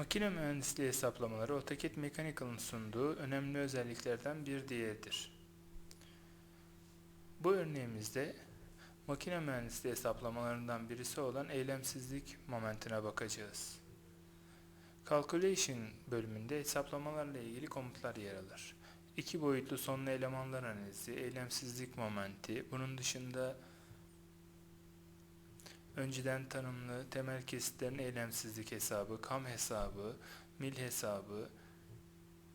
Makine mühendisliği hesaplamaları AutoCAD Mechanical'ın sunduğu önemli özelliklerden bir diğeridir. Bu örneğimizde makine mühendisliği hesaplamalarından birisi olan eylemsizlik momentine bakacağız. Calculation bölümünde hesaplamalarla ilgili komutlar yer alır. İki boyutlu sonlu elemanlar analizi, eylemsizlik momenti, bunun dışında önceden tanımlı temel kesitlerin eylemsizlik hesabı, kam hesabı, mil hesabı,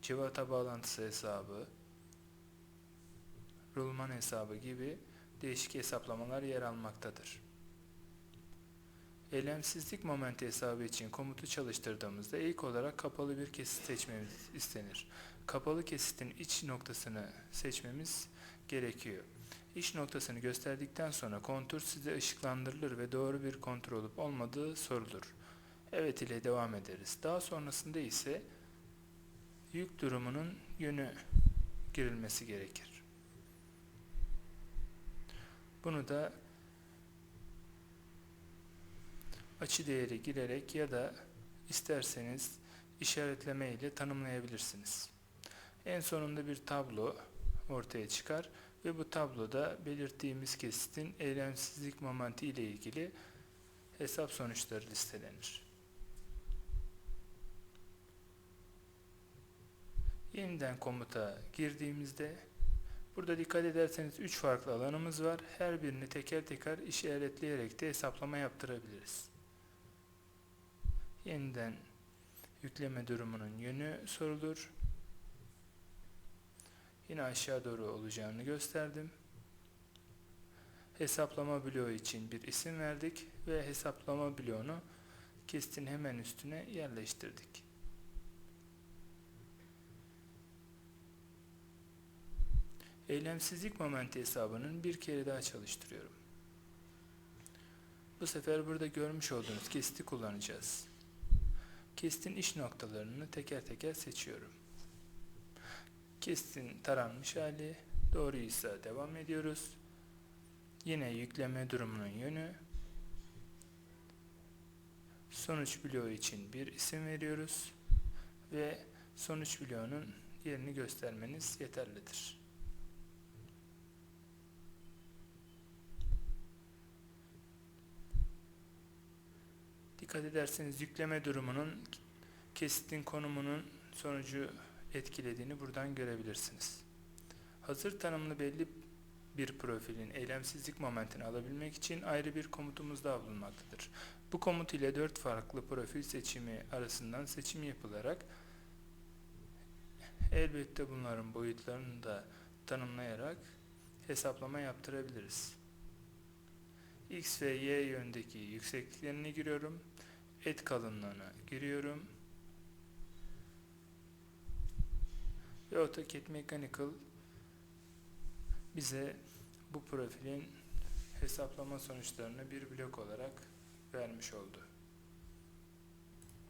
civata bağlantısı hesabı, rulman hesabı gibi değişik hesaplamalar yer almaktadır. Eylemsizlik momenti hesabı için komutu çalıştırdığımızda ilk olarak kapalı bir kesit seçmemiz istenir. Kapalı kesitin iç noktasını seçmemiz gerekiyor. İç noktasını gösterdikten sonra kontur size ışıklandırılır ve doğru bir kontur olup olmadığı sorulur. Evet ile devam ederiz. Daha sonrasında ise yük durumunun yönü girilmesi gerekir. Bunu da açı değeri girerek ya da isterseniz işaretleme ile tanımlayabilirsiniz. En sonunda bir tablo ortaya çıkar ve bu tabloda belirttiğimiz kesitin eylemsizlik momenti ile ilgili hesap sonuçları listelenir. Yeniden komuta girdiğimizde burada dikkat ederseniz 3 farklı alanımız var. Her birini teker teker işaretleyerek de hesaplama yaptırabiliriz. Yeniden yükleme durumunun yönü sorulur. Yine aşağı doğru olacağını gösterdim. Hesaplama bloğu için bir isim verdik ve hesaplama bloğunu kestin hemen üstüne yerleştirdik. Eylemsizlik momenti hesabının bir kere daha çalıştırıyorum. Bu sefer burada görmüş olduğunuz kesiti kullanacağız. Kestin iş noktalarını teker teker seçiyorum. Kestin taranmış hali doğruysa devam ediyoruz. Yine yükleme durumunun yönü. Sonuç bloğu için bir isim veriyoruz ve sonuç bloğunun yerini göstermeniz yeterlidir. Dikkat ederseniz yükleme durumunun kesitin konumunun sonucu etkilediğini buradan görebilirsiniz. Hazır tanımlı belli bir profilin eylemsizlik momentini alabilmek için ayrı bir komutumuz daha bulunmaktadır. Bu komut ile dört farklı profil seçimi arasından seçim yapılarak elbette bunların boyutlarını da tanımlayarak hesaplama yaptırabiliriz. X ve Y yöndeki yüksekliklerini giriyorum. Et kalınlığını giriyorum. Ve AutoCAD Mechanical bize bu profilin hesaplama sonuçlarını bir blok olarak vermiş oldu.